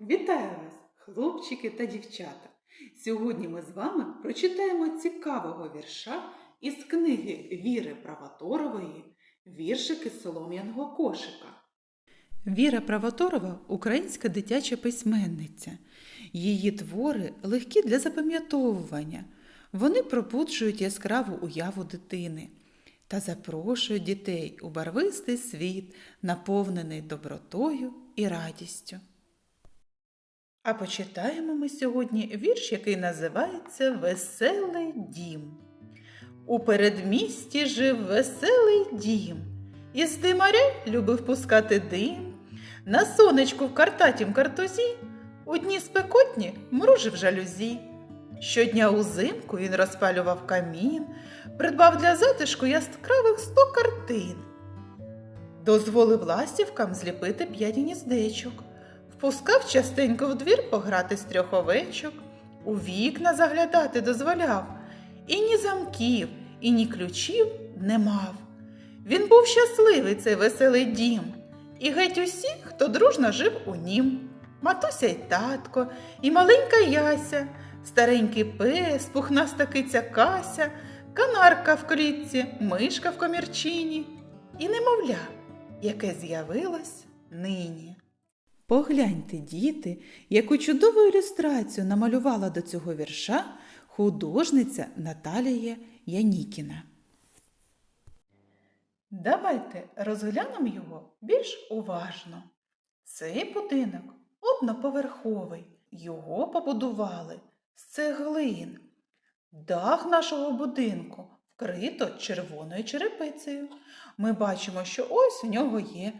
Вітаю вас, хлопчики та дівчата! Сьогодні ми з вами прочитаємо цікавого вірша із книги Віри Правоторової Віршики солом'яного кошика. Віра Правоторова українська дитяча письменниця. Її твори легкі для запам'ятовування. Вони пробуджують яскраву уяву дитини та запрошують дітей у барвистий світ, наповнений добротою і радістю. А почитаємо ми сьогодні вірш, який називається Веселий дім. У передмісті жив веселий дім, із димаря любив пускати дим. На сонечку в картатім картузі, у дні спекотні мружив жалюзі. Щодня узимку він розпалював камін, придбав для затишку яскравих сто картин. Дозволив ластівкам зліпити п'ять гніздечок, впускав частенько в двір пограти з трьох овечок, у вікна заглядати дозволяв, і ні замків, і ні ключів не мав. Він був щасливий цей веселий дім, і геть усі, хто дружно жив у нім. Матуся й татко, і маленька яся, старенький пес, пухнаста киця Кася, канарка в клітці, мишка в комірчині і немовля, яке з'явилось нині. Погляньте, діти, яку чудову ілюстрацію намалювала до цього вірша художниця Наталія Янікіна. Давайте розглянемо його більш уважно. Цей будинок одноповерховий. Його побудували з цеглин. Дах нашого будинку вкрито червоною черепицею. Ми бачимо, що ось у нього є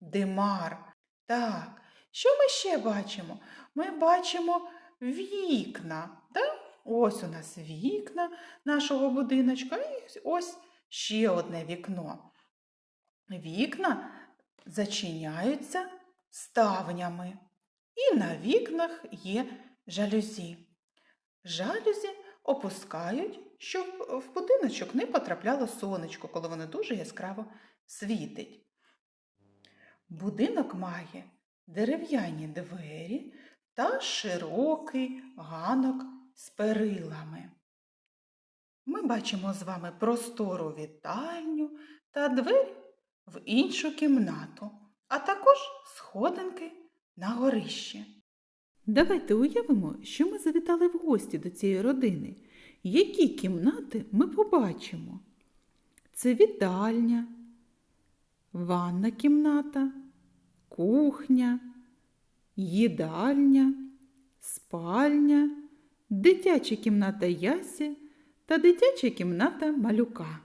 димар. Так, що ми ще бачимо? Ми бачимо вікна. Так? Ось у нас вікна нашого будиночка і ось ще одне вікно. Вікна зачиняються ставнями, і на вікнах є жалюзі. Жалюзі опускають, щоб в будиночок не потрапляло сонечко, коли воно дуже яскраво світить. Будинок має дерев'яні двері та широкий ганок з перилами. Ми бачимо з вами простору вітальню та двері в іншу кімнату, а також сходинки на горище. Давайте уявимо, що ми завітали в гості до цієї родини. Які кімнати ми побачимо? Це вітальня, ванна кімната, кухня, їдальня, спальня, дитяча кімната Ясі та дитяча кімната малюка.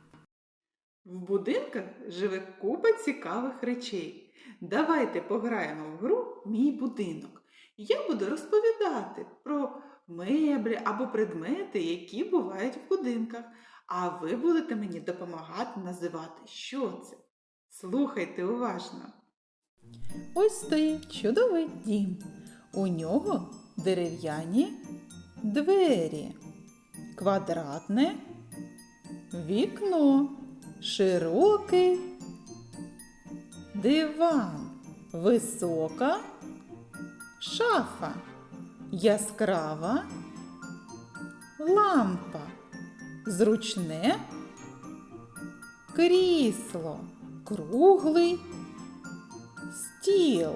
В будинках живе купа цікавих речей. Давайте пограємо в гру Мій будинок. Я буду розповідати про меблі або предмети, які бувають в будинках, а ви будете мені допомагати називати, що це. Слухайте уважно. Ось стоїть чудовий дім. У нього дерев'яні двері, квадратне вікно, широкий диван, висока шафа, яскрава лампа, зручне крісло, круглий стіл,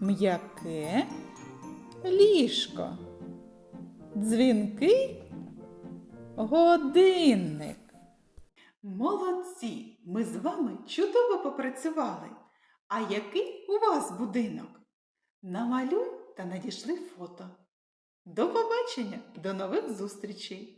м'яке ліжко, дзвінкий годинник. Молодці! Ми з вами чудово попрацювали. А який у вас будинок? Намалюй та надішли фото. До побачення, до нових зустрічей!